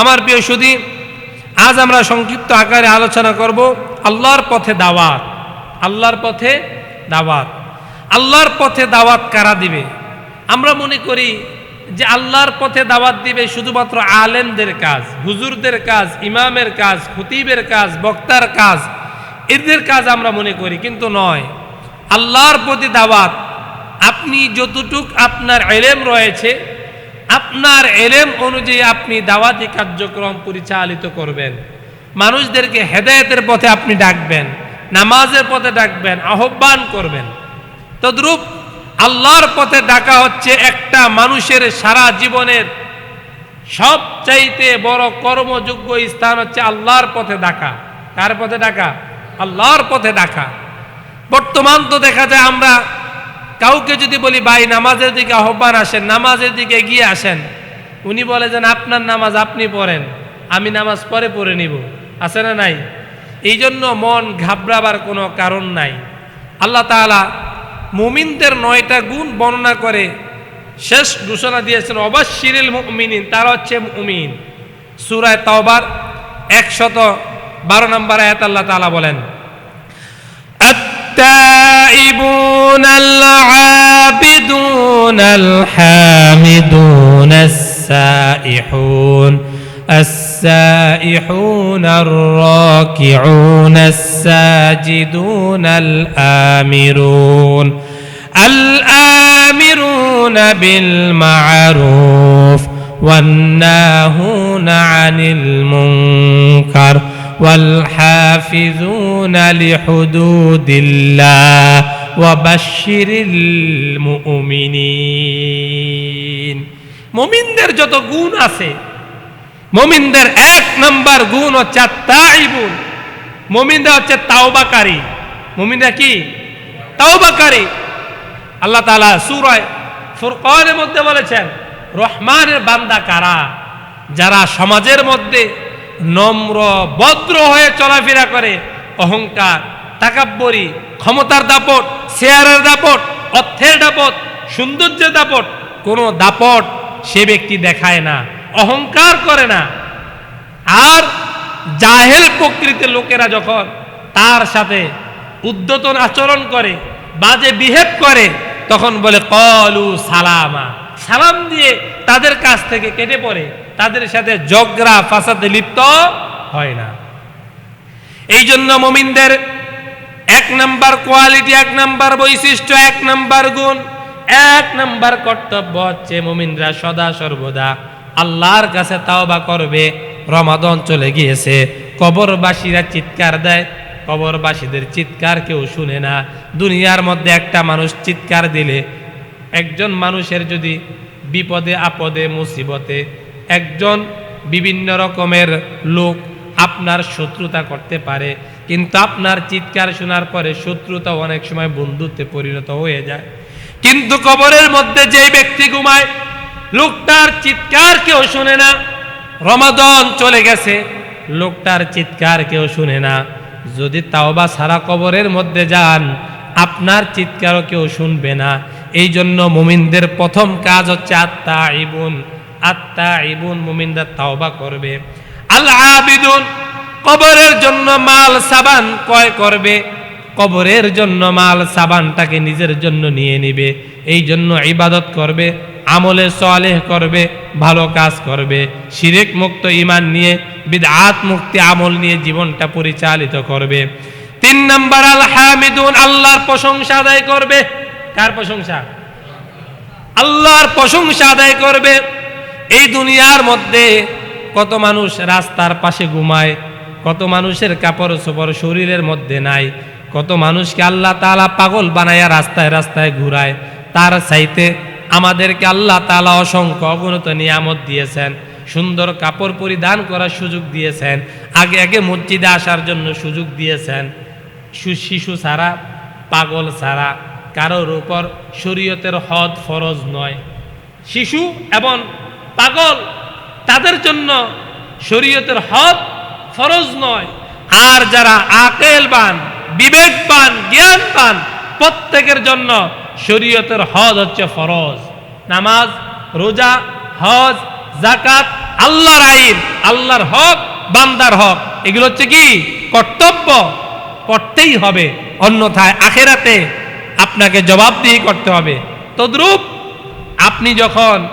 আমার প্রিয় সুদী আজ আমরা সংক্ষিপ্ত আকারে আলোচনা করব আল্লাহর পথে দাওয়াত। আল্লাহর পথে দাওয়াত। আল্লাহর পথে দাওয়াত কারা দিবে? আমরা মনে করি যে আল্লাহর পথে দাওয়াত দিবে শুধুমাত্র আলেমদের কাজ, হুজুরদের কাজ, ইমামের কাজ, খতিবের কাজ, বক্তার কাজ, এদের কাজ আমরা মনে করি, কিন্তু নয়। আল্লাহর প্রতি দাওয়াত, আপনি যতটুক আপনার এলেম রয়েছে আপনার এলেম অনুযায়ী আপনি দাওয়াতি কার্যক্রম পরিচালিত করবেন। মানুষদেরকে হেদায়েতের পথে আপনি ডাকবেন, নামাজের পথে ডাকবেন, আহ্বান করবেন। তদ্রূপ আল্লাহর পথে ডাকা হচ্ছে একটা মানুষের সারা জীবনের সবচাইতে বড় কর্মযোগ্য স্থান হচ্ছে আল্লাহর পথে ডাকা। কার পথে ডাকা? আল্লাহর পথে ডাকা। বর্তমান তো দেখা যায় আমরা কাউকে যদি বলি, ভাই, নামাজের দিকে আহ্বান আসেন, নামাজের দিকে এগিয়ে আসেন। উনি বলে যেন আপনার নামাজ আপনি পড়েন, আমি নামাজ পরে পড়ে নিব। আছে না নাই? এই জন্য মন ঘাবড়াবার কোনো কারণ নাই। আল্লাহ তাআলা মুমিনদের নয়টা গুণ বর্ণনা করে শেষ ঘোষণা দিয়েছেন, অবশ্যিরিল মুমিনিন তারা হচ্ছে মুমিন। সুরায় তওবার একশত বারো নম্বর আয়াত আল্লাহ তাআলা বলেন التائبون العابدون الحامدون السائحون السائحون الراكعون الساجدون الآمرون الآمرون بالمعروف والناهون عن المنكر والحافظون لحدود الله وبشر المؤمنين মুমিনদের যত গুণ আছে মুমিনদের এক নাম্বার গুণ হচ্ছে তাইবুন মুমিনরা হচ্ছে তাওবাকারী মুমিনরা কি তাওবাকারী আল্লাহ তাআলা সূরায় ফুরকানের মধ্যে বলেছেন রহমানের বান্দা কারা যারা সমাজের মধ্যে নম্র, ভদ্র হয়ে চলাফেরা করে। অহংকার, তাকাব্বরি, ক্ষমতার দাপট, শেয়ারের দাপট, অর্থের দাপট, সৌন্দর্যের দাপট, কোনো দাপট সে ব্যক্তি দেখায় না, অহংকার করে না। আর জাহেল প্রকৃতির লোকেরা যখন তার সাথে উদ্যতন আচরণ করে, বাজে বিহেভ করে, তখন বলে, কলু সালামা। সালাম দিয়ে তাদের কাছ থেকে কেটে পড়ে। তাদের সাথে জগরা ফাসাদে লিপ্ত হয় না। এই জন্য মমিনদের এক নাম্বার কোয়ালিটি, এক নাম্বার বৈশিষ্ট্য, এক নাম্বার গুণ, এক নাম্বার কর্তব্য হচ্ছে মমিনরা সদা সর্বদা আল্লাহর কাছে তাওবা করবে। রমাদন চলে গিয়েছে। কবরবাসীরা চিৎকার দেয়। কবরবাসীদের চিৎকার কেউ শুনে না। দুনিয়ার মধ্যে একটা মানুষ চিৎকার দিলে, একজন মানুষের যদি বিপদে, আপদে, মুসিবতে একজন বিভিন্ন রকমের লোক আপনার শত্রুতা করতে পারে, কিন্তু আপনার চিৎকার শোনার পরে শত্রুতা অনেক সময় বন্ধুত্বে পরিণত হয়ে যায়। কিন্তু কবরের মধ্যে যেই ব্যক্তি ঘুমায়, লোকটার চিৎকার কেউ শুনে না। রমাদন চলে গেছে, লোকটার চিৎকার কেউ শুনে না। যদি তাওবা সারা কবরের মধ্যে যান, আপনার চিৎকারও কেউ শুনবে না। এই জন্য মুমিনদের প্রথম কাজ হচ্ছে আত্মা ইবুন। আত্মা ইবুন মুমিনরা তাওবা করবে। আল আবিদুন কবরের জন্য মাল, সাবান ক্রয় করবে। কবরের জন্য মাল, সাবানটাকে নিজের জন্য নিয়ে নিবে। এই জন্য ইবাদত করবে, আমলে সলেহ করবে, ভালো কাজ করবে। শিরেক মুক্ত ইমান নিয়ে, বিদআত মুক্তি আমল নিয়ে জীবনটা পরিচালিত করবে। তিন নম্বর আল হামিদুন আল্লাহর প্রশংসা আদায় করবে। কার প্রশংসা? আল্লাহর প্রশংসা আদায় করবে। এই দুনিয়ার মধ্যে কত মানুষ রাস্তার পাশে ঘুমায়, কত মানুষের কাপড় চোপড় শরীরের মধ্যে নাই, কত মানুষকে আল্লাহ তালা পাগল বানায়া রাস্তায় রাস্তায় ঘুরায়। তার চাইতে আমাদেরকে আল্লাহ তালা অসংখ্য অগণিত নিয়ামত দিয়েছেন, সুন্দর কাপড় পরিধান করার সুযোগ দিয়েছেন, আগে আগে মসজিদে আসার জন্য সুযোগ দিয়েছেন। শিশু ছাড়া, পাগল ছাড়া, কারোর উপর শরীয়তের হদ ফরজ নয়। শিশু এবং পাগল। তাদের জন্য শরীয়তের হদ ফরজ নয়। আর যারা আকেলবান, বিবেকবান, জ্ঞানবান, প্রত্যেকের জন্য শরীয়তের হজ হচ্ছে ফরজ। নামাজ, রোজা, হজ জাকাত আল্লাহর আইন, আল্লাহর হক, বান্দার হক। এগুলো হচ্ছে কি? কর্তব্য। করতেই হবে। অন্যথায় আখেরাতে আপনাকে জবাবদিহি করতে হবে। তদ্রূপ আপনি যখন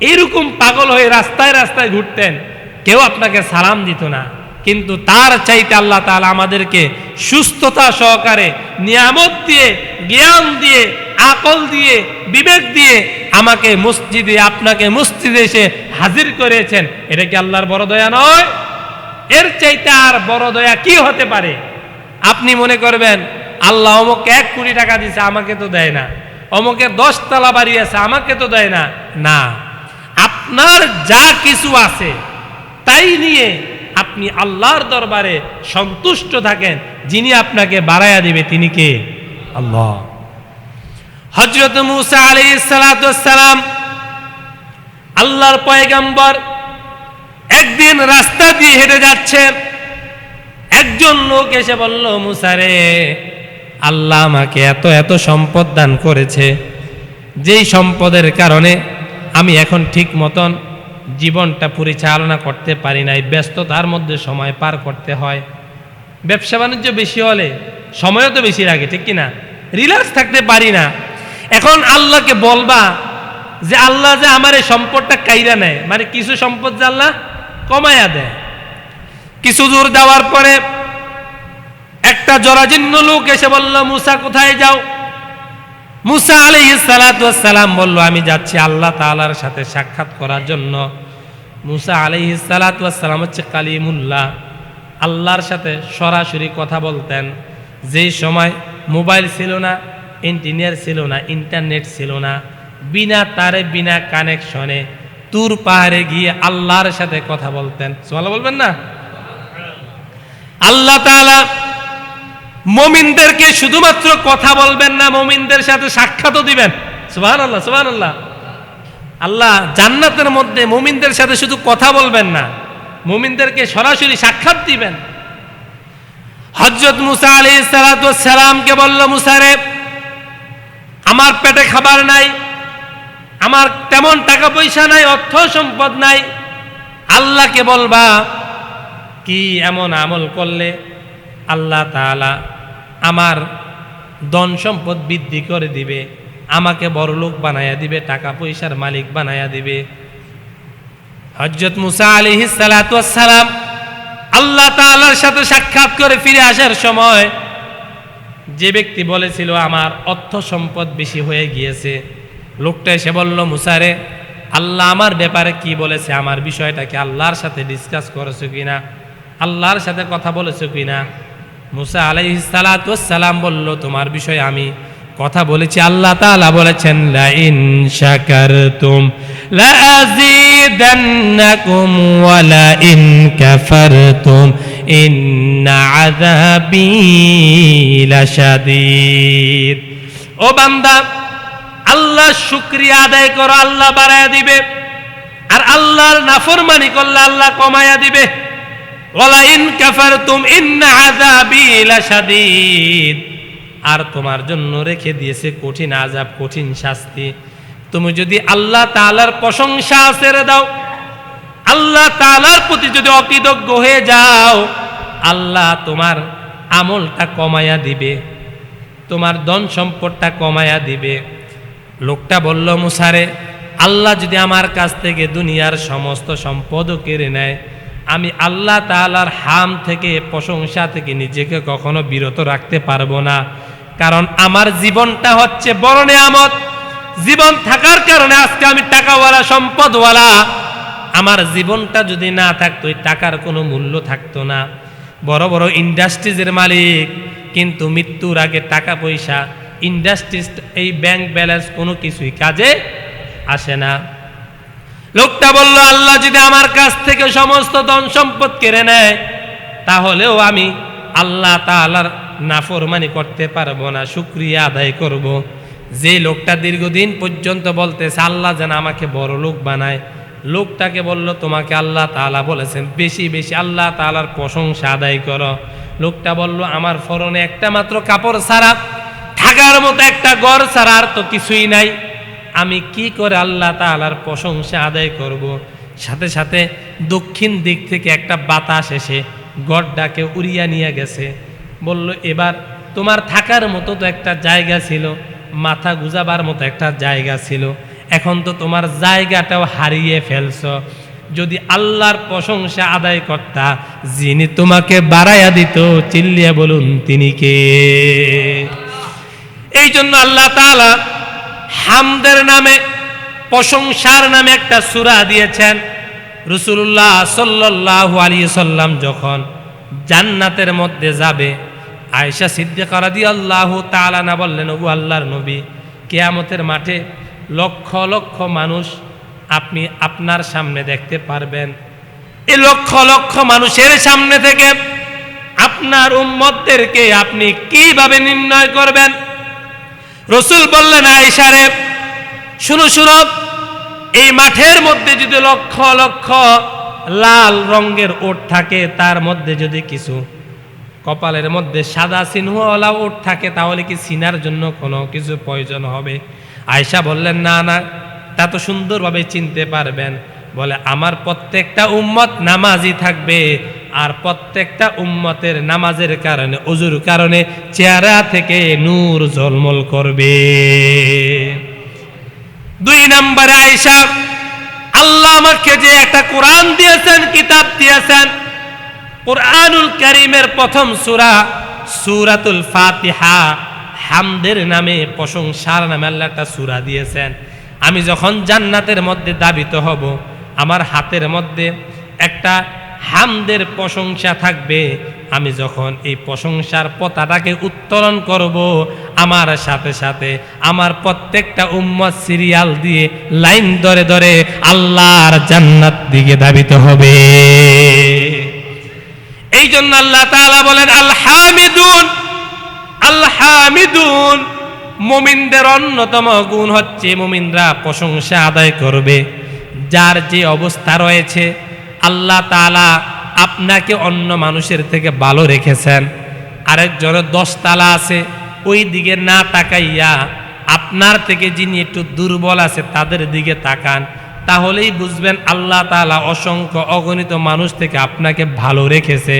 এইরকম পাগল হয়ে রাস্তায় রাস্তায় ঘুরতেন, কেউ আপনাকে সালাম দিত না। কিন্তু তার চাইতে আল্লাহ তালা আমাদেরকে সুস্থতা সহকারে নিয়ামত দিয়ে, জ্ঞান দিয়ে, আকল দিয়ে, বিবেক দিয়ে আমাকে মসজিদে, আপনাকে মসজিদে এসে হাজির করেছেন। এটা কি আল্লাহর বড় দয়া নয়? এর চাইতে আর বড় দয়া কি হতে পারে? আপনি মনে করবেন, আল্লাহ অমুক এক কোটি টাকা দিছে, আমাকে তো দেয় না। অমুকের দশ তলা বাড়ি আছে, আমাকে তো দেয় না। না। আপনার যা কিছু আছে, তাই নিয়ে আপনি আল্লাহর দরবারে সন্তুষ্ট থাকেন, যিনি আপনাকে বাড়াইয়া দিবে, তিনি কে? আল্লাহ। হজরত মুসা আলী সালাম, আল্লাহর পয়গাম্বর একদিন রাস্তা দিয়ে হেঁটে যাচ্ছেন। একজন লোক এসে বলল মুসারে আল্লাহ আমাকে এত এত সম্পদ দান করেছে, যেই সম্পদের কারণে আমি এখন ঠিক মতন জীবনটা পরিচালনা করতে পারি নাই, ব্যস্ততার মধ্যে সময় পার করতে হয়। ব্যবসা বাণিজ্য বেশি হলে সময়ও তো বেশি লাগে, ঠিক কিনা? রিল্যাক্স থাকতে পারি না। এখন আল্লাহকে বলবা যে আল্লাহ যে আমার এই সম্পদটা কাইরা নেয় মানে কিছু সম্পদ যে আল্লাহ কমায়া দেয়। কিছু দূর যাওয়ার পরে একটা জরাজীর্ণ লোক এসে বলল, মুসা, কোথায় যাও? মুসা আলী সালাম বলল, আমি যাচ্ছি আল্লাহ তাআলার সাথে সাক্ষাৎ করার জন্য। মুসা আলী সালাম হচ্ছে কালিমুল্লাহ। আল্লাহর সাথে সরাসরি কথা বলতেন। যেই সময় মোবাইল ছিল না ইঞ্জিনিয়ার ছিল না, ইন্টারনেট ছিল না, বিনা তারে বিনা কানেকশনে তুর পাহাড়ে গিয়ে আল্লাহর সাথে কথা বলতেন। সোমালা বলবেন না? আল্লাহ তাআলা মমিনদেরকে শুধুমাত্র কথা বলবেন না, মমিনদের সাথে সাক্ষাৎও দিবেন। সুবাহ আল্লাহ সুবাহ আল্লাহ আল্লাহ জান্নাতের মধ্যে মুমিনদের সাথে শুধু কথা বলবেন না, মুমিনদেরকে সরাসরি সাক্ষাৎ দিবেন। হজরত মুসা আলী সালামকে বলল মুসারে আমার পেটে খাবার নাই, আমার তেমন টাকা পয়সা নাই, অর্থ সম্পদ নাই। আল্লাহকে বলবা, কি এমন আমল করলে আল্লাহ তাআলা আমার ধন সম্পদ বৃদ্ধি করে দিবে, আমাকে বড়লোক বানায়া দিবে, টাকা পয়সার মালিক বানায়া দিবে। হজরত মুসা আলী সালাম আল্লাহ তাআলার সাথে সাক্ষাৎ করে ফিরে আসার সময় যে ব্যক্তি বলেছিল, আমার অর্থ সম্পদ বেশি হয়ে গিয়েছে। লোকটা এসে বলল মুসারে আল্লাহ আমার ব্যাপারে কি বলেছে? আমার বিষয়টাকে আল্লাহর সাথে ডিসকাস করেছ কিনা? আল্লাহর সাথে কথা বলেছ কিনা? মুসা আলাইহিসালাম বলল, তোমার বিষয়ে আমি কথা বলেছি। আল্লাহ তাআলা বলেছেন লা ইন শাকারতুম ইন্না ও বান্দা, আল্লাহ শুকরিয়া আদায় করো, আল্লাহ বাড়ায়া দিবে। আর আল্লাহর নাফরমানি করলে আল্লাহ কমায়া দিবে। আর তোমার জন্য রেখে দিয়েছে কঠিন আযাব, কঠিন শাস্তি। তুমি যদি আল্লাহ তাআলার প্রশংসা ছেড়ে দাও, আল্লাহ তাআলার প্রতি যদি অকৃতজ্ঞ হয়ে যাও, আল্লাহ তোমার আমলটা কমায়া দিবে, তোমার ধন সম্পদটা কমায়া দিবে। লোকটা বলল, মুসারে, আল্লাহ যদি আমার কাছ থেকে দুনিয়ার সমস্ত সম্পদও কেড়ে নেয় আমি আল্লাহ তাআলার হাম থেকে, প্রশংসা থেকে নিজেকে কখনো বিরত রাখতে পারব না। কারণ আমার জীবনটা হচ্ছে বড় নেয়ামত। জীবন থাকার কারণে আজকে আমি টাকাওয়ালা, সম্পদওয়ালা। আমার জীবনটা যদি না থাকতো টাকার কোনো মূল্য থাকতো না। বড় বড় ইন্ডাস্ট্রিজের মালিক, কিন্তু মৃত্যুর আগে টাকা পয়সা ইন্ডাস্ট্রিজ এই ব্যাংক ব্যালেন্স কোনো কিছুই কাজে আসে না। লোকটা বলল, আল্লাহ যদি আমার কাছ থেকে সমস্ত ধন সম্পদ কেড়ে নেয়, তাহলেও আমি আল্লাহ তাআলার নাফরমানি করতে পারব না, শুক্রিয়া আদায় করব। যে লোকটা দীর্ঘদিন পর্যন্ত বলতেছে, আল্লাহ যেন আমাকে বড় লোক বানায়। লোকটাকে বলল, তোমাকে আল্লাহ তাআলা বলেছেন, বেশি বেশি আল্লাহ তাআলার প্রশংসা আদায় করো। লোকটা বলল, আমার ফরনে একটা মাত্র কাপড় ছাড়া, থাকার মতো একটা গড় ছাড়া আর তো কিছুই নাই। আমি কি করে আল্লাহ তাআলার প্রশংসা আদায় করব। সাথে সাথে দক্ষিণ দিক থেকে একটা বাতাস এসে গড্ডাকে উড়িয়া নিয়ে গেছে। বলল, এবার তোমার থাকার মতো তো একটা জায়গা ছিল, মাথা গুজাবার মতো একটা জায়গা ছিল। এখন তো তোমার জায়গাটাও হারিয়ে ফেলছ। যদি আল্লাহর প্রশংসা আদায় করতা যিনি তোমাকে বাড়াইয়া দিত, চিল্লিয়া বলুন তিনি কে? এই জন্য আল্লাহ তাআলা হামদের নামে, প্রশংসার নামে একটা সূরা দিয়েছেন রসুল্লাহ সাল্লাল্লাহু আলাইহি সাল্লাম যখন জান্নাতের মধ্যে যাবে, আয়েশা সিদ্দিকা রাদিয়াল্লাহু তাআলা না বললেন, ওগো আল্লাহর নবী, কেয়ামতের মাঠে লক্ষ লক্ষ মানুষ আপনি আপনার সামনে দেখতে পারবেন। এই লক্ষ লক্ষ মানুষের সামনে থেকে আপনার উম্মতদেরকে আপনি কীভাবে নির্ণয় করবেন? রসুল বললেন আইসারে শুনো শুনো এই মাঠের মধ্যে যদি লক্ষ লক্ষ লাল রঙের ওট থাকে, তার মধ্যে যদি কিছু কপালের মধ্যে সাদা সিংহওয়ালা ওট থাকে, তাহলে কি সিনার জন্য কোনো কিছু প্রয়োজন হবে? আয়সা বললেন, না না, তা তো সুন্দরভাবে চিনতে পারবেন। বলে, আমার প্রত্যেকটা উম্মত নামাজি থাকবে আর প্রত্যেকটা উম্মতের নামাজের কারণে অজুর কারণে চেহারা থেকে নূর ঝলমল করবে। দুই নম্বরে আয়সা আল্লাহ আমাকে যে একটা কোরআন দিয়েছেন, কিতাব দিয়েছেন, কোরআনুল করিমের প্রথম সূরা, সুরাতুল ফাতিহা, হামদের নামে প্রশংসার নামে আল্লাহ একটা সূরা দিয়েছেন। আমি যখন জান্নাতের মধ্যে দাবিত হব, আমার হাতের মধ্যে একটা হামদের প্রশংসা থাকবে। আমি যখন এই প্রশংসার পতাটাকে উত্তোলন করব, আমার সাথে সাথে আমার প্রত্যেকটা উম্মত সিরিয়াল দিয়ে লাইন ধরে ধরে আল্লাহর জান্নাত দিকে ধাবিত হবে। এই জন্য আল্লাহ তাআলা বলেন আল হামিদুন আল হামিদুন মুমিনদের অন্যতম গুণ হচ্ছে মুমিনরা প্রশংসা আদায় করবে। যার যে অবস্থা রয়েছে আল্লাহ তালা আপনাকে অন্য মানুষের থেকে ভালো রেখেছেন। আরেকজনের দশতলা আছে, ওই দিকে না তাকাইয়া আপনার থেকে যিনি একটু দুর্বল আছে, তাদের দিকে তাকান। তাহলেই বুঝবেন আল্লাহ তালা অসংখ্য অগণিত মানুষ থেকে আপনাকে ভালো রেখেছে।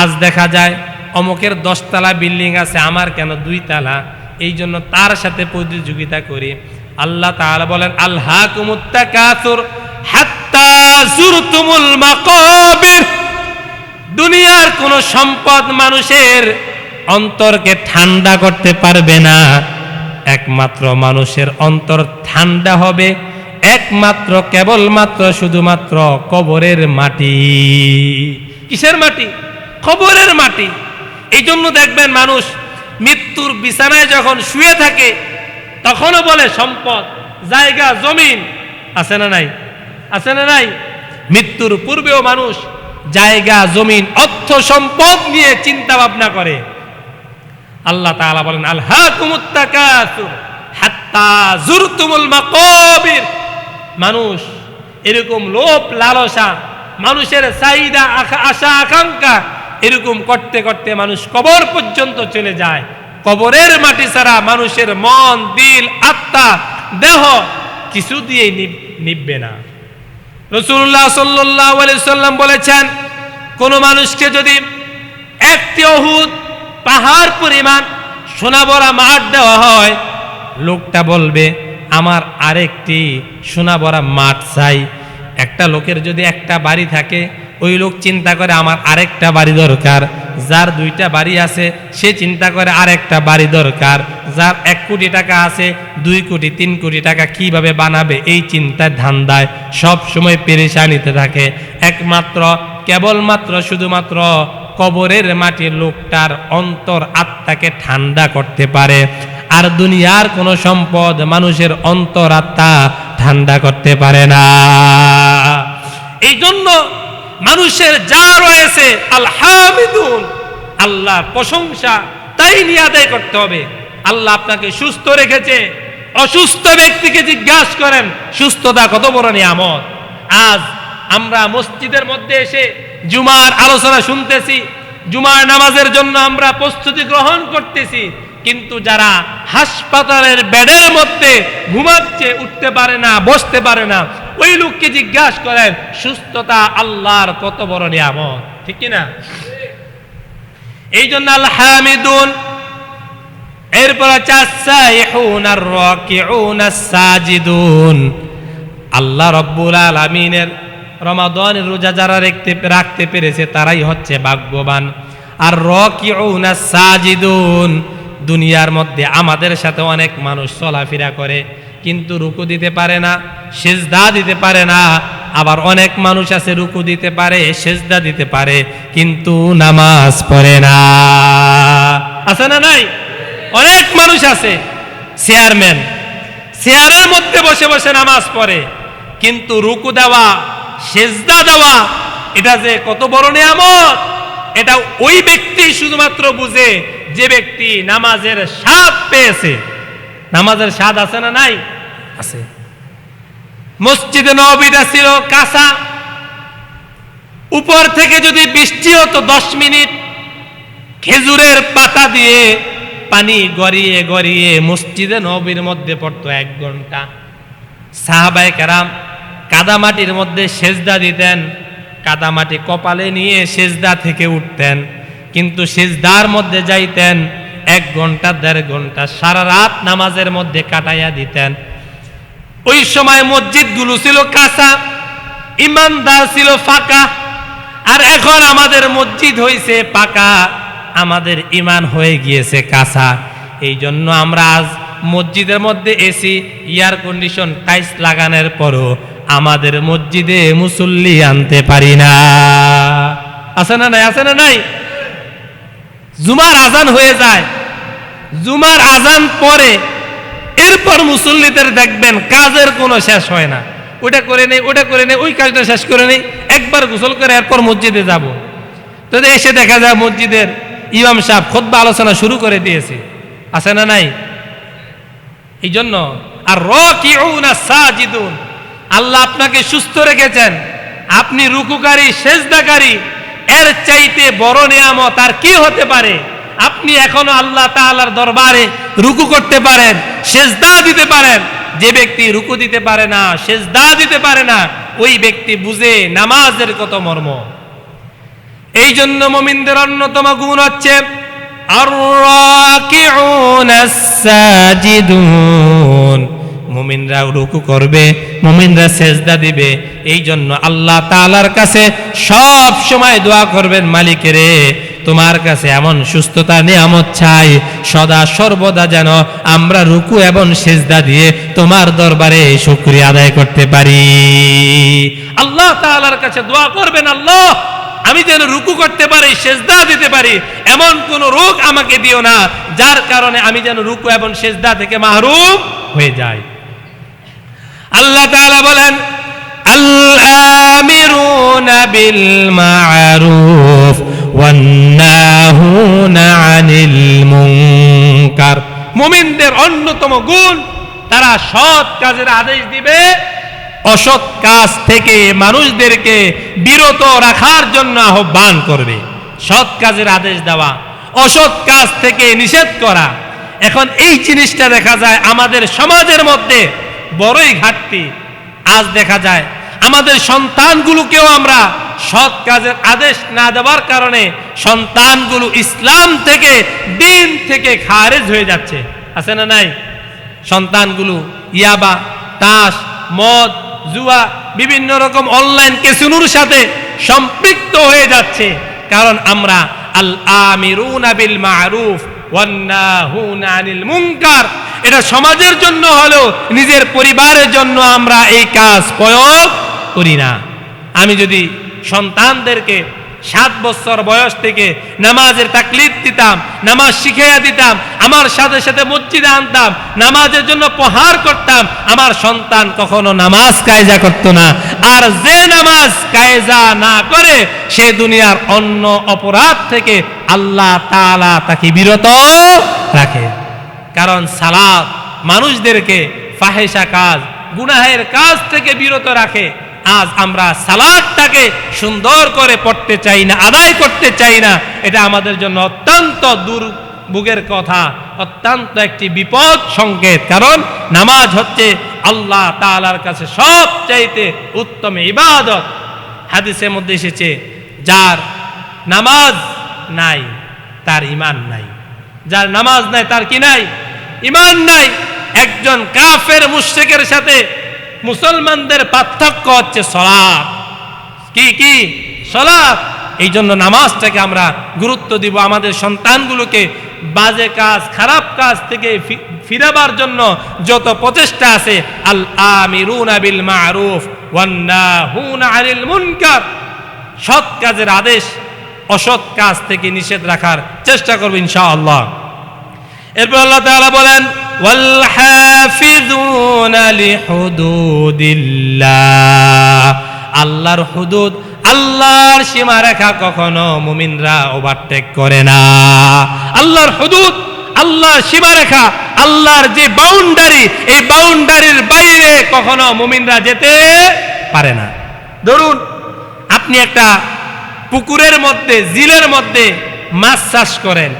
আজ দেখা যায়, অমুকের দশতলা বিল্ডিং আছে, আমার কেন দুই তালা? এই জন্য তার সাথে প্রতিযোগিতা করি। আল্লাহ তাআলা বলেন আল্লাহ কুমুত্তাকাসুর হাত্তা জুরতুমুল মাকাবির। দুনিয়ার কোন সম্পদ মানুষের অন্তরকে ঠান্ডা করতে পারবে না। একমাত্র মানুষের অন্তর ঠান্ডা হবে, একমাত্র কেবলমাত্র শুধুমাত্র কবরের মাটি। কিসের মাটি? কবরের মাটি। এই জন্য দেখবেন মানুষ মৃত্যুর বিছানায় যখন শুয়ে থাকে, তখনও বলে সম্পদ, জায়গা, জমিন। আছে না নাই? আছে না নাই? মৃত্যুর পূর্বেও মানুষ জায়গা, জমিন, অর্থ, সম্পদ নিয়ে চিন্তা ভাবনা করে। আল্লাহ তাআলা বলেন আল্লাহ মানুষ এরকম লোভ, লালসা, মানুষের চাহিদা আশা- আকাঙ্ক্ষা এরকম করতে করতে মানুষ কবর পর্যন্ত চলে যায়। কবরের মাটি ছাড়া মানুষের মন, দিল, আত্মা, দেহ কিছু দিয়ে নিব- নিববে না। রসুল্লাহ সাল্লাহ সাল্লাম বলেছেন, কোন মানুষকে যদি একটি অহুদ পাহাড় পরিমাণ সোনা ভরা মাঠ দেওয়া হয়, লোকটা বলবে, আমার আরেকটি সোনা ভরা মাঠ চাই। একটা লোকের যদি একটা বাড়ি থাকে ওই লোক চিন্তা করে, আমার আরেকটা বাড়ি দরকার। যার দুইটা বাড়ি আছে, সে চিন্তা করে, আরেকটা বাড়ি দরকার। যার এক কোটি টাকা আছে, দুই কোটি, তিন কোটি টাকা কীভাবে বানাবে? এই চিন্তায় ধান্দায় সব সময় পেরেশানিতে থাকে। একমাত্র, কেবলমাত্র, শুধুমাত্র কবরের মাটির লোকটার অন্তর আত্মাকে ঠান্ডা করতে পারে। আর দুনিয়ার কোনো সম্পদ মানুষের অন্তর আত্মা ঠান্ডা করতে পারে না। এই জন্য মানুষের যা রয়েছে আলহামিদুন আল্লাহর প্রশংসা তাই নিয়ে আদায় করতে হবে। আল্লাহ আপনাকে সুস্থ রেখেছে, অসুস্থ ব্যক্তিকে জিজ্ঞাসা করেন, সুস্থতা কত বড় নিয়ামত? আজ আমরা মসজিদের মধ্যে এসে জুমার আলোচনা শুনতেছি, জুমার নামাজের জন্য আমরা প্রস্তুতি গ্রহণ করতেছি, কিন্তু যারা হাসপাতালের বেডের মধ্যে ঘুমাচ্ছে, উঠতে পারে না, বসতে পারে না ওই লোককে জিজ্ঞাসা করেন, সুস্থতা আল্লাহর কত বড় নিয়ামত? ঠিক কি না এই জন্য আল্লাহ হামিদুন এরপর আল্লাহ রব্বুল আলামিনের রমাদানের রোজা যারা রাখতে রাখতে পেরেছে, তারাই হচ্ছে ভাগ্যবান। আর রাকিউন আস-সাজিদুন, দুনিয়ার মধ্যে আমাদের সাথে অনেক মানুষ চলাফেরা করে। কিন্তু রুকু দিতে পারে না, সেজদা দিতে পারে না। আবার অনেক মানুষ আছে, রুকু দিতে পারে, সেজদা দিতে পারে, কিন্তু নামাজ পড়ে না। আছে না নাই? অনেক মানুষ আছে, চেয়ারম্যান। চেয়ারের মধ্যে বসে বসে নামাজ পড়ে, কিন্তু রুকু দেওয়া, সেজদা দেওয়া, এটা যে কত বড় নিয়ামত! এটা ওই ব্যক্তি শুধুমাত্র বুঝে যে ব্যক্তি নামাজের স্বাদ পেয়েছে। নামাজের স্বাদ আছে না নাই? আছে। মসজিদে নবীটা ছিল কাঁচা। উপর থেকে যদি বৃষ্টি হতো দশ মিনিট, খেজুরের পাতা দিয়ে পানি গড়িয়ে গড়িয়ে মসজিদে নবীর মধ্যে পড়তো এক ঘণ্টা। সাহাবাই কারাম কাদামাটির মধ্যে সেজদা দিতেন, কাদামাটি কপালে নিয়ে সেজদা থেকে উঠতেন, কিন্তু সেজদার মধ্যে যাইতেন, এক ঘণ্টা, দেড় ঘণ্টা সারা রাত নামাজের মধ্যে কাটাইয়া দিতেন। ওই সময় মসজিদগুলো ছিল কাঁচা, ইমানদার ছিল ফাঁকা, আর এখন আমাদের মসজিদ হয়েছে পাকা, আমাদের ইমান হয়ে গিয়েছে কাঁচা। এই জন্য আমরা আজ মসজিদের মধ্যে এসি, এয়ার কন্ডিশন, টাইলস লাগানোর পরও আমাদের মসজিদে মুসল্লি আনতে পারি না। আছে না নাই? আছে না নাই? জুমার আজান হয়ে যায়। জুমার আজান পরে এরপর মুসল্লিদের দেখবেন কাজের কোনো শেষ হয় না। ওটা করে নেই ওটা করে নেই, ওই কাজটা শেষ করে নেই, একবার গোসল করে এরপর মসজিদে যাব। তো এসে দেখা যায় মসজিদের ইমাম সাহেব খোদ্া আলোচনা শুরু করে দিয়েছে। আছে না নাই? এই জন্য আর র কি সাজিদুন, আল্লাহ আপনাকে সুস্থ রেখেছেন। আপনি রুকুকারী, সেজদাকারী, এর চাইতে বড় নিয়ামত আর কি হতে পারে? আপনি এখনও আল্লাহ তাআলার দরবারে রুকু করতে পারেন, সেজদা দিতে পারেন। যে ব্যক্তি রুকু দিতে পারে না, সেজদা দিতে পারে না, ওই ব্যক্তি বুঝে নামাজের কত মর্ম। এই জন্য মমিনদের অন্যতম গুণ হচ্ছে মুমিনরা রুকু করবে, মুমিনরা সেজদা দিবে এই জন্য আল্লাহ তালার কাছে সব সময় দোয়া করবেন মালিকেরে তোমার কাছে এমন সুস্থতা, নিয়ামত চাই, সদা সর্বদা যেন আমরা রুকু এবং সেজদা দিয়ে তোমার দরবারে শুক্রিয়া আদায় করতে পারি। আল্লাহ তাআলার কাছে দোয়া করবেন, আল্লাহ, আমি যেন রুকু করতে পারি, সেজদা দিতে পারি, এমন কোন রোগ আমাকে দিও না, যার কারণে আমি যেন রুকু এবং সেজদা থেকে মাহরুম হয়ে যাই। আল্লাহ তাআলা বলেন আল্লাহ বিল মা'রুফ মোমেনদের অন্যতম গুণ, তারা সৎ কাজের আদেশ দিবে। অসৎ কাজ থেকে মানুষদেরকে বিরত রাখার জন্য আহ্বান করবে। সৎ কাজের আদেশ দেওয়া, অসৎ কাজ থেকে নিষেধ করা। এখন এই জিনিসটা দেখা যায় আমাদের সমাজের মধ্যে বড়ই ঘাটতি। আজ দেখা যায় আমাদের সন্তানগুলোকেও আমরা সৎ কাজের আদেশ না দেওয়ার কারণে সন্তানগুলো ইসলাম থেকে, দিন থেকে খারেজ হয়ে যাচ্ছে। আছে না নাই? সন্তানগুলো ইয়াবা, তাস, মদ, জুয়া, বিভিন্ন রকম অনলাইন কেসিনুর সাথে সম্পৃক্ত হয়ে যাচ্ছে। কারণ আমরা আল আমিরুনা বিল মারুফ মুনকার। এটা সমাজের জন্য হলো নিজের পরিবারের জন্য আমরা এই কাজ প্রয়োগ করি না। আমি যদি সন্তানদেরকে সাত বছর বয়স থেকে নামাজের তাকলিদ দিতাম, নামাজ শিখাইয়া দিতাম, আমার সাথে সাথে মসজিদে আনতাম, নামাজের জন্য প্রহার করতাম, আমার সন্তান কখনো নামাজ কায়জা করতো না। আর যে নামাজ কায়জা না করে, সে দুনিয়ার অন্য অপরাধ থেকে আল্লাহ তাআলা তাকে বিরত রাখে। কারণ সালাদ মানুষদেরকে ফাহেসা কাজ, গুনাহের কাজ থেকে বিরত রাখে। আজ আমরা সালাদটাকে সুন্দর করে পড়তে চাই না, আদায় করতে চাই না, এটা আমাদের জন্য অত্যন্ত দুর্ভোগের কথা, অত্যন্ত একটি বিপদ সংকেত। কারণ নামাজ হচ্ছে আল্লাহ তাআলার কাছে সবচাইতে উত্তম ইবাদত। হাদিসের মধ্যে এসেছে, যার নামাজ নাই, তার ইমান নাই। যার নামাজ নাই, তার কি নাই? ইমান নাই। একজন কাফের মুশরিকের সাথে মুসলমানদের পার্থক্য হচ্ছে সলাপ কি কি? সলাপ এই জন্য নামাজটাকে আমরা গুরুত্ব দিব আমাদের সন্তানগুলোকে। বাজে কাজ, খারাপ কাজ থেকে ফিরাবার জন্য যত প্রচেষ্টা আছে আল আমিরুনা বিল মারুফ ওয়ান্নাহুনা আনিল মুনকার। সৎ কাজের আদেশ, অসৎ কাজ থেকে নিষেধ রাখার চেষ্টা করব ইনশাআল্লাহ। এরপর আল্লাহ তাআলা বলেন ওয়াল হাফিজুনা লিহুদুদিল্লাহ আল্লাহর হুদুদ, আল্লাহর সীমারেখা কখনো মুমিনরা ওভারটেক করে না। আল্লাহর হুদুদ, আল্লাহর সীমারেখা, আল্লাহর যে বাউন্ডারি এই বাউন্ডারির বাইরে কখনো মুমিনরা যেতে পারে না। ধরুন, আপনি একটা পুকুরের মধ্যে জিলের মধ্যে মাছ চাষ করেন।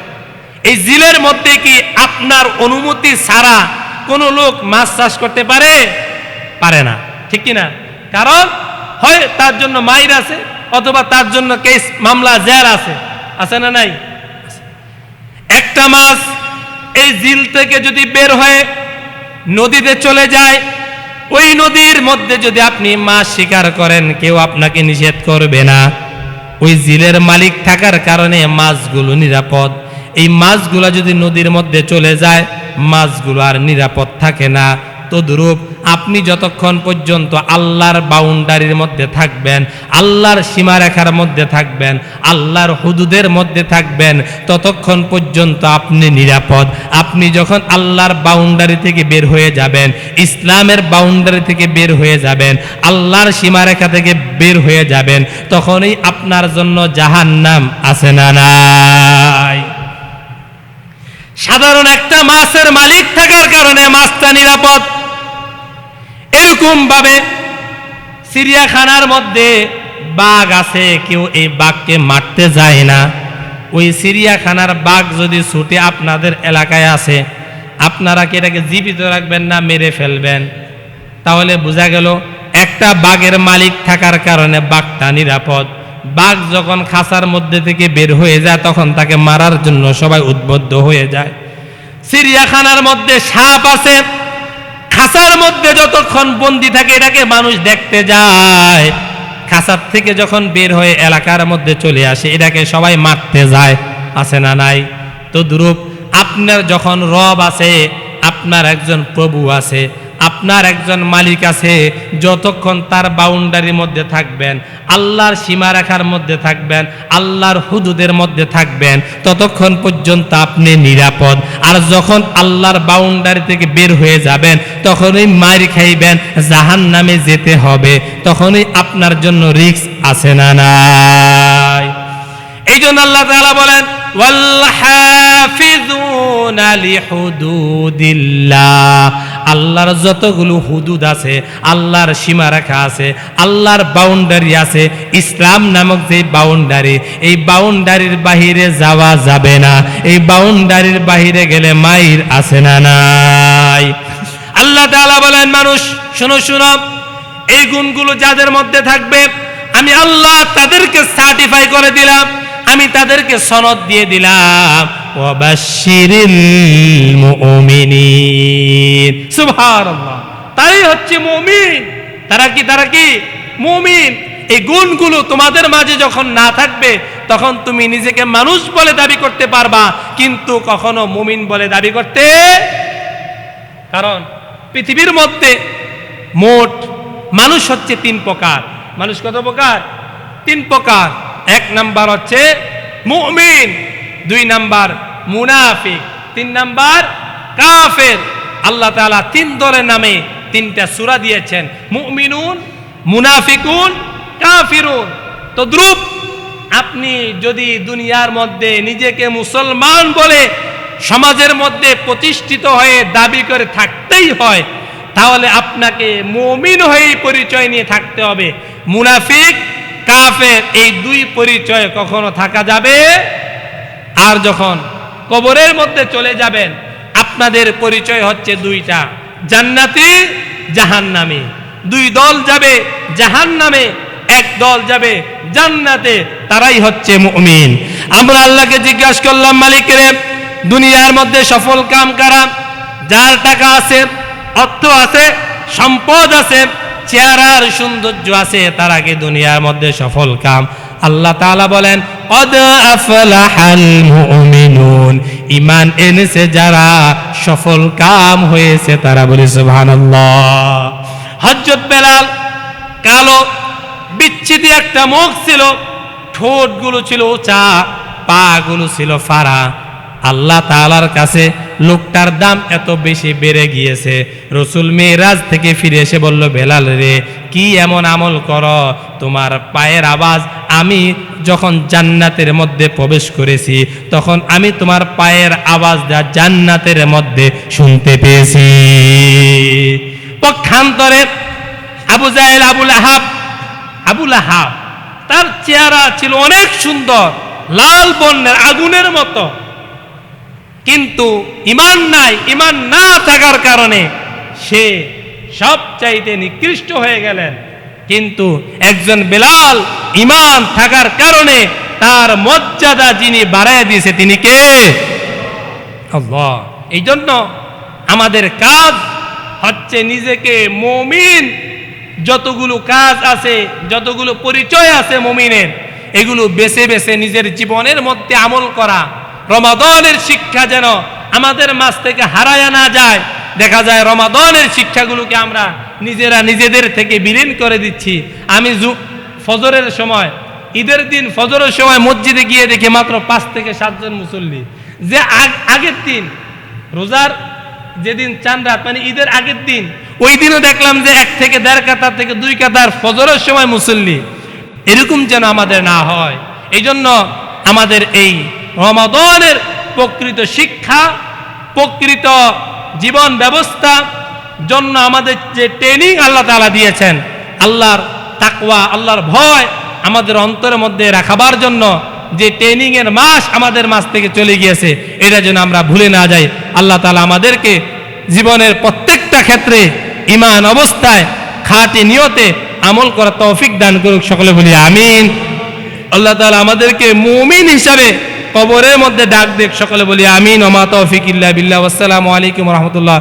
এই জিলের মধ্যে কি আপনার অনুমতি ছাড়া কোনো লোক মাছ চাষ করতে পারে? পারে না। ঠিক কি না কারণ হয় তার জন্য মাইর আছে, অথবা তার জন্য কেস মামলা জেল আছে। আছে না নাই? একটা মাছ এই জিল থেকে যদি বের হয়ে নদীতে চলে যায়, ওই নদীর মধ্যে যদি আপনি মাছ শিকার করেন, কেউ আপনাকে নিষেধ করবে না। ওই জিলের মালিক থাকার কারণে মাছগুলো নিরাপদ। এই মাছগুলো যদি নদীর মধ্যে চলে যায়, মাছগুলো আর নিরাপদ থাকে না। তদ্রূপ আপনি যতক্ষণ পর্যন্ত আল্লাহর বাউন্ডারির মধ্যে থাকবেন, আল্লাহর সীমারেখার মধ্যে থাকবেন, আল্লাহর হুদুদের মধ্যে থাকবেন, ততক্ষণ পর্যন্ত আপনি নিরাপদ। আপনি যখন আল্লাহর বাউন্ডারি থেকে বের হয়ে যাবেন, ইসলামের বাউন্ডারি থেকে বের হয়ে যাবেন, আল্লাহর সীমারেখা থেকে বের হয়ে যাবেন, তখনই আপনার জন্য জাহান্নাম আছে না নাই? সাধারণ একটা মাছের মালিক থাকার কারণে মাছটা নিরাপদ। এরকম ভাবে চিড়িয়াখানার মধ্যে বাঘ আছে, কেউ এই বাঘকে মারতে যায় না। ওই চিড়িয়াখানার বাঘ যদি ছুটে আপনাদের এলাকায় আছে আপনারা কি এটাকে জীবিত রাখবেন না মেরে ফেলবেন? তাহলে বোঝা গেল একটা বাঘের মালিক থাকার কারণে বাঘটা নিরাপদ। বাঘ যখন খাঁচার মধ্যে থেকে বের হয়ে যায়, তখন তাকে মারার জন্য সবাই উদ্বুদ্ধ হয়ে যায়। চিড়িয়াখানার মধ্যে সাপ আছে, খাঁচার মধ্যে যতক্ষণ বন্দি থাকে এটাকে মানুষ দেখতে যায়। খাঁচার থেকে যখন বের হয়ে এলাকার মধ্যে চলে আসে, এটাকে সবাই মারতে যায়, আছে না নাই? তো দ্রুপ, আপনার যখন রব আছে, আপনার একজন প্রভু আছে, আপনার একজন মালিক আছে, যতক্ষণ তার বাউন্ডারির মধ্যে থাকবেন আল্লাহর সীমারেখার মধ্যে থাকবেন, আল্লাহর হুদুদের মধ্যে থাকবেন, ততক্ষণ পর্যন্ত আপনি নিরাপদ। আর যখন আল্লাহর বাউন্ডারি থেকে বের হয়ে যাবেন, তখনই মার খাইবেন জাহান নামে যেতে হবে, তখনই আপনার জন্য রিক্স আছে না নাই। এই জন্য আল্লাহ তাআলা বলেন, ওয়াল হাফিজুনা লিহুদুদিল্লাহ। আল্লাহর যতগুলো হুদুদ আছে, আল্লাহর সীমারেখা আছে, আল্লাহর বাউন্ডারি আছে, ইসলাম নামক যে বাউন্ডারি এই বাউন্ডারির বাহিরে যাওয়া যাবে না। এই বাউন্ডারির বাহিরে গেলে মাইর আছে না নাই। আল্লাহ তাআলা বলেন, মানুষ, শুনো শুনো, এই গুণগুলো যাদের মধ্যে থাকবে, আমি আল্লাহ তাদেরকে সার্টিফাই করে দিলাম, আমি তাদেরকে সনদ দিয়ে দিলাম। তাই হচ্ছে মুমিন। তারা কি তারা কি? মুমিন। এই গুণগুলো তোমাদের মাঝে যখন না থাকবে, তখন তুমি নিজেকে মানুষ বলে দাবি করতে পারবা, কিন্তু কখনো মুমিন বলে দাবি করতে কারণ পৃথিবীর মধ্যে মোট মানুষ হচ্ছে তিন প্রকার। মানুষ কত প্রকার? তিন প্রকার। এক নাম্বার হচ্ছে মুমিন। দুই নাম্বার মুনাফিক, তিন নাম্বার কাফের। আল্লাহ তাআলা তিন দলের নামে তিনটা সুরা দিয়েছেন, মুমিনুন, মুনাফিকুন, কাফিরুন। তো দ্রুপ, আপনি যদি দুনিয়ার মধ্যে নিজেকে মুসলমান বলে সমাজের মধ্যে প্রতিষ্ঠিত হয়ে দাবি করে থাকতেই হয়, তাহলে আপনাকে মমিন হয়েই পরিচয় নিয়ে থাকতে হবে। মুনাফিক, কাফের, এই দুই পরিচয় কখনো থাকা যাবে আর যখন কবরের মধ্যে চলে যাবেন, আপনাদের পরিচয় হচ্ছে দুইটা। জান্নাতি, জাহান্নামী। দুই দল যাবে জাহান্নামে, এক দল যাবে জান্নাতে, তারাই হচ্ছে মুমিন। আমরা আল্লাহকে জিজ্ঞাসা করলাম মালিকের দুনিয়ার মধ্যে সফল কাম কারা? যার টাকা আছে, অর্থ আছে, সম্পদ আছে, চেহারার সৌন্দর্য আছে, তার আগে দুনিয়ার মধ্যে সফল কাম। আল্লাহ তাআলা বলেন কদ আফলাহাল মুমিনুন ইমান এনেছে যারা, সফল কাম হয়েছে তারা বলে সুবহানাল্লাহ। হযরত বেলাল কালো বিচ্ছিতি একটা মুখ ছিল, ঠোঁটগুলো ছিল উঁচা, পাগুলো ছিল ফাড়া। আল্লাহ তালার কাছে লোকটার দাম এত বেশি বেড়ে গিয়েছে। রসুল মেয়েরাজ থেকে ফিরে এসে বলল বেলাল রে, কি এমন আমল কর? তোমার পায়ের আওয়াজ আমি যখন জান্নাতের মধ্যে প্রবেশ করেছি, তখন আমি তোমার পায়ের আওয়াজ জান্নাতের মধ্যে শুনতে পেয়েছি। পক্ষান্তরে আবু জাহেল আবুল আহাব আবুল আহাব তার চেহারা ছিল অনেক সুন্দর, লাল বর্ণের আগুনের মতো। কিন্তু ইমান নাই ইমান না থাকার কারণে সে সব চাইতে নিকৃষ্ট হয়ে গেলেন। কিন্তু একজন বেলাল ইমান থাকার কারণে তার মর্যাদা যিনি বাড়ায় দিয়েছে, তিনি কে? এই জন্য আমাদের কাজ হচ্ছে নিজেকে মমিন, যতগুলো কাজ আছে, যতগুলো পরিচয় আছে মমিনের, এগুলো বেছে বেছে নিজের জীবনের মধ্যে আমল করা। রমাদনের শিক্ষা যেন আমাদের মাছ থেকে হারায় না যায়। দেখা যায় রমাদনের শিক্ষাগুলোকে আমরা নিজেরা নিজেদের থেকে বিলীন করে দিচ্ছি। আমি ফজরের সময়, ঈদের দিন ফজরের সময় মসজিদে গিয়ে দেখি মাত্র পাঁচ থেকে সাতজন মুসল্লি। যে আগ- আগের দিন, রোজার যেদিন চান রাত মানে ঈদের আগের দিন, ওই দিনও দেখলাম যে এক থেকে দেড় কাতার থেকে দুই কাতার ফজরের সময় মুসল্লি। এরকম যেন আমাদের না হয়। এই জন্য আমাদের এই রমাদনের প্রকৃত শিক্ষা, প্রকৃত জীবন ব্যবস্থা, জন্য আমাদের যে ট্রেনিং আল্লাহ তালা দিয়েছেন, আল্লাহর তাকওয়া, আল্লাহর ভয় আমাদের অন্তরের মধ্যে রাখাবার জন্য যে ট্রেনিং এর মাস আমাদের মাস থেকে চলে গিয়েছে, এটা যেন আমরা ভুলে না যাই। আল্লাহ তালা আমাদেরকে জীবনের প্রত্যেকটা ক্ষেত্রে ইমান অবস্থায় খাটি নিয়তে আমল করার তৌফিক দান করুক সকলে বলি, আমিন। আল্লাহ তালা আমাদেরকে মুমিন হিসাবে কবরের মধ্যে ডাক দেখ সকলে বলি আমিন। ওমা তৌফিক ইল্লা বিল্লাহ। আসসালামু আলাইকুম রহমতুল্লাহ।